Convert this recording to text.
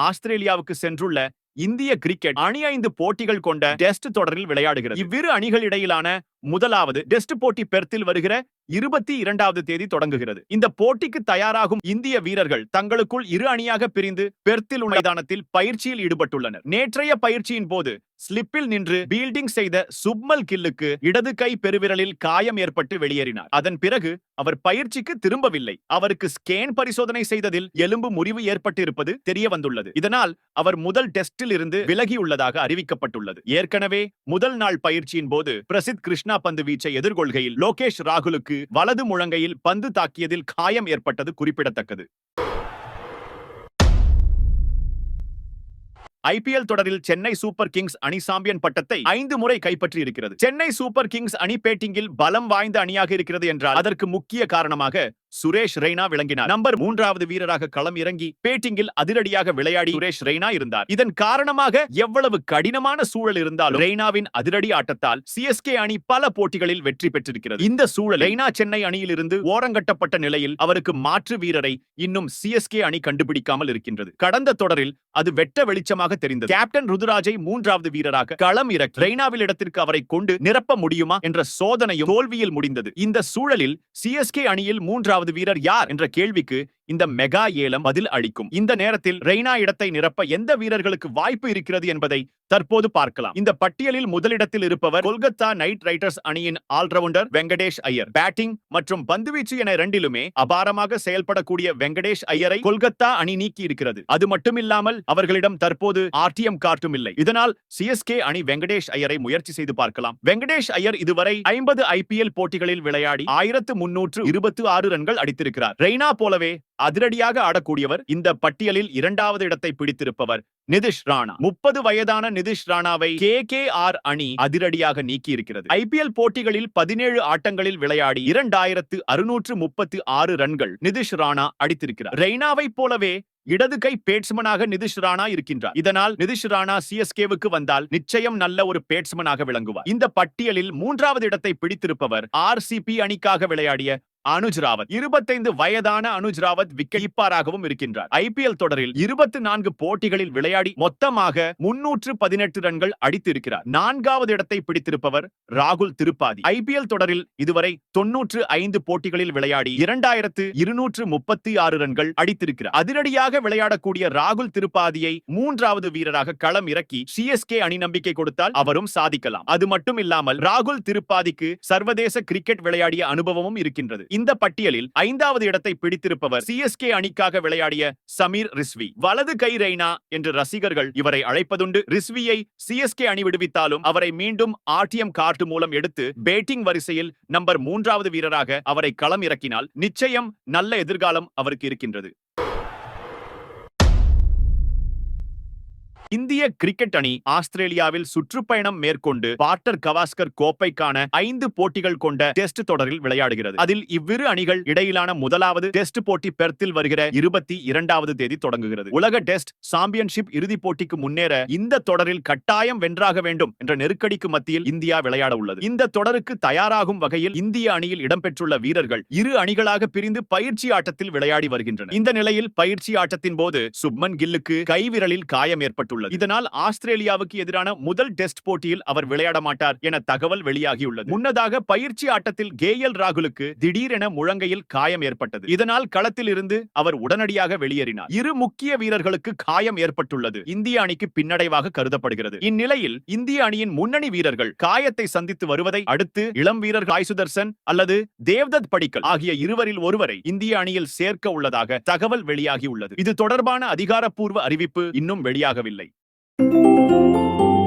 ஆஸ்திரேலியாவுக்கு சென்றுள்ள இந்திய கிரிக்கெட் அணி ஐந்து போட்டிகள் கொண்ட டெஸ்ட் தொடரில் விளையாடுகிறது. இவ்விரு அணிகள் இடையிலான முதலாவது டெஸ்ட் போட்டி பெர்த்தில் வருகிற இருபத்தி இரண்டாவது தேதி தொடங்குகிறது. இந்த போட்டிக்கு தயாராகும் இந்திய வீரர்கள் தங்களுக்குள் இரு அணியாக பிரிந்து பெர்த்தில் மைதானத்தில் பயிற்சியில் ஈடுபட்டுள்ளனர். நேற்றைய பயிற்சியின் போது ஸ்லிப்பில் நின்று பீல்டிங் செய்த சுப்மல் கில்லுக்கு இடது கை பெருவிரலில் காயம் ஏற்பட்டு வெளியேறினார். அதன் பிறகு அவர் பயிற்சிக்கு திரும்பவில்லை. அவருக்கு ஸ்கேன் பரிசோதனை செய்ததில் எலும்பு முறிவு ஏற்பட்டு இருப்பது தெரிய வந்துள்ளது இதனால் அவர் முதல் டெஸ்டில் இருந்து விலகியுள்ளதாக அறிவிக்கப்பட்டுள்ளது. ஏற்கனவே முதல் நாள் பயிற்சியின் போது பிரசித் கிருஷ்ணா பந்து வீச்சை எதிர்கொள்கையில் லோகேஷ் ராகுலுக்கு வலது முழங்கையில் பந்து தாக்கியதில் காயம் ஏற்பட்டது குறிப்பிடத்தக்கது. ஐபிஎல் தொடரில் சென்னை சூப்பர் கிங்ஸ் அணி சாம்பியன் பட்டத்தை ஐந்து முறை கைப்பற்றி இருக்கிறது சென்னை சூப்பர் கிங்ஸ் அணி பேட்டிங்கில் பலம் வாய்ந்த அணியாக இருக்கிறது என்றால் அதற்கு முக்கிய காரணமாக சுரேஷ் ரெய்னா விளங்கினார். நம்பர் மூன்றாவது வீரராக களம் இறங்கி பேட்டிங்கில் அதிரடியாக விளையாடி சுரேஷ் ரெய்னா இருந்தார். இதன் காரணமாக எவ்வளவு கடினமான சூழல் இருந்தாலும் ரெய்னாவின் அதிரடி ஆட்டத்தால் சிஎஸ்கே அணி பல போட்டிகளில் வெற்றி பெற்றிருக்கிறது. இந்த சூழல் ரெய்னா சென்னை அணியிலிருந்து ஓரங்கட்டப்பட்ட நிலையில் அவருக்கு மாற்று வீரரை இன்னும் சிஎஸ்கே அணி கண்டுபிடிக்காமல் இருக்கின்றது. கடந்த தொடரில் அது வெட்ட வெளிச்சமாக தெரிந்தது. கேப்டன் ருதுராஜை மூன்றாவது வீரராக களம் இறக்கி ரெய்னாவில் இடத்திற்கு அவரை கொண்டு நிரப்ப முடியுமா என்ற சோதனையும் தோல்வியில் முடிந்தது. இந்த சூழலில் சிஎஸ்கே அணியில் மூன்றாவது வீரர் யார் என்ற கேள்விக்கு இந்த மெகா ஏலம் பதில் அளிக்கும். இந்த நேரத்தில் ரெய்னா இடத்தை நிரப்ப எந்த வீரர்களுக்கு வாய்ப்பு இருக்கிறது என்பதை தற்போது பார்க்கலாம். இந்த பட்டியலில் முதலிடத்தில் இருப்பவர் கொல்கத்தா நைட் ரைடர்ஸ் அணியின் ஆல்ரவுண்டர் வெங்கடேஷ் ஐயர். பேட்டிங் மற்றும் பந்துவீச்சு என இரண்டிலுமே அபாரமாக செயல்படக்கூடிய வெங்கடேஷ் ஐயரை கொல்கத்தா அணி நீக்கி இருக்கிறது அது மட்டுமில்லாமல் அவர்களிடம் தற்போது ஆர்டிஎம் கார்டும் இல்லை. இதனால் சிஎஸ்கே அணி வெங்கடேஷ் ஐயரை முயற்சி செய்து பார்க்கலாம். வெங்கடேஷ் ஐயர் இதுவரை ஐம்பது ஐபிஎல் போட்டிகளில் விளையாடி ஆயிரத்து முன்னூற்று இருபத்தி ஆறு ரன்கள் அடித்திருக்கிறார். ரெய்னா போலவே அதிரடியாக ஆடக்கூடியவர் இந்த பட்டியலில் இரண்டாவது இடத்தை பிடித்திருப்பவர் நிதிஷ் ராணா. முப்பது வயதான நிதிஷ் ராணாவை கே கே ஆர் அணி அதிரடியாக நீக்கி இருக்கிறது ஐபிஎல் போட்டிகளில் பதினேழு ஆட்டங்களில் விளையாடி இரண்டாயிரத்து அறுநூற்று முப்பத்தி ஆறு ரன்கள் நிதிஷ் ராணா அடித்திருக்கிறார். ரெய்னாவை போலவே இடது கை பேட்ஸ்மனாக நிதிஷ் ராணா இருக்கின்றார். இதனால் நிதிஷ் ராணா சிஎஸ்கேவுக்கு வந்தால் நிச்சயம் நல்ல ஒரு பேட்ஸ்மனாக விளங்குவார். இந்த பட்டியலில் மூன்றாவது இடத்தை பிடித்திருப்பவர் ஆர் அணிக்காக விளையாடிய அனுஜ் ராவத். இருபத்தைந்து வயதான அனுஜ் ராவத் விக்கெட்பாராகவும் இருக்கின்றார். ஐபிஎல் தொடரில் இருபத்தி நான்கு போட்டிகளில் விளையாடி மொத்தமாக முன்னூற்று பதினெட்டு ரன்கள் அடித்திருக்கிறார். நான்காவது இடத்தை பிடித்திருப்பவர் ராகுல் திருப்பாதி ஐபிஎல் தொடரில் இதுவரை தொன்னூற்று ஐந்து போட்டிகளில் விளையாடி இரண்டாயிரத்து இருநூற்று முப்பத்தி ஆறு ரன்கள் அடித்திருக்கிறார். அதிரடியாக விளையாடக்கூடிய ராகுல் திருப்பாதியை மூன்றாவது வீரராக களம் இறக்கி சிஎஸ்கே அணி நம்பிக்கை கொடுத்தால் அவரும் சாதிக்கலாம். அது மட்டும் இல்லாமல் ராகுல் திருப்பாதிக்கு சர்வதேச கிரிக்கெட் விளையாடிய அனுபவமும் இருக்கின்றது. இந்த பட்டியலில் ஐந்தாவது இடத்தை பிடித்திருப்பவர் சிஎஸ்கே அணிக்காக விளையாடிய சமீர் ரிஸ்வி. வலது கை ரெய்னா என்று ரசிகர்கள் இவரை அழைப்பதுண்டு. ரிஸ்வியை சிஎஸ்கே அணி விடுவித்தாலும் அவரை மீண்டும் ஆர்டிஎம் கார்டு மூலம் எடுத்து பேட்டிங் வரிசையில் நம்பர் மூன்றாவது வீரராக அவரை களம் இறக்கினால் நிச்சயம் நல்ல எதிர்காலம் அவருக்கு இருக்கின்றது. இந்திய கிரிக்கெட் அணி ஆஸ்திரேலியாவில் சுற்றுப்பயணம் மேற்கொண்டு பார்ட்டர் கவாஸ்கர் கோப்பைக்கான ஐந்து போட்டிகள் கொண்ட டெஸ்ட் தொடரில் விளையாடுகிறது. அதில் இவ்விரு அணிகள் இடையிலான முதலாவது டெஸ்ட் போட்டி பெர்த்தில் வருகிற இருபத்தி இரண்டாவது தேதி தொடங்குகிறது. உலக டெஸ்ட் சாம்பியன்ஷிப் இறுதிப் போட்டிக்கு முன்னேற இந்த தொடரில் கட்டாயம் வென்றாக வேண்டும் என்ற நெருக்கடிக்கு மத்தியில் இந்தியா விளையாட உள்ளது. இந்த தொடருக்கு தயாராகும் வகையில் இந்திய அணியில் இடம்பெற்றுள்ள வீரர்கள் இரு அணிகளாக பிரிந்து பயிற்சி ஆட்டத்தில் விளையாடி வருகின்றனர். இந்த நிலையில் பயிற்சி ஆட்டத்தின் போது சுப்மன் கில்லுக்கு கைவிரலில் காயம் ஏற்பட்டுள்ளது. இதனால் ஆஸ்திரேலியாவுக்கு எதிரான முதல் டெஸ்ட் போட்டியில் அவர் விளையாட மாட்டார் என தகவல் வெளியாகியுள்ளது. முன்னதாக பயிற்சி ஆட்டத்தில் கேஎல் ராகுலுக்கு திடீரென முழங்கையில் காயம் ஏற்பட்டது. இதனால் களத்தில் இருந்து அவர் உடனடியாக வெளியேறினார். இரு முக்கிய வீரர்களுக்கு காயம் ஏற்பட்டுள்ளது. இந்திய அணிக்கு பின்னடைவாக கருதப்படுகிறது. இந்நிலையில் இந்திய அணியின் முன்னணி வீரர்கள் காயத்தை சந்தித்து வருவதை அடுத்து இளம் வீரர் சுதர்சன் அல்லது தேவ்தத் படிக்கல் ஆகிய இருவரில் ஒருவரை இந்திய அணியில் சேர்க்க உள்ளதாக தகவல் வெளியாகியுள்ளது. இது தொடர்பான அதிகாரப்பூர்வ அறிவிப்பு இன்னும் வெளியாகவில்லை. うん。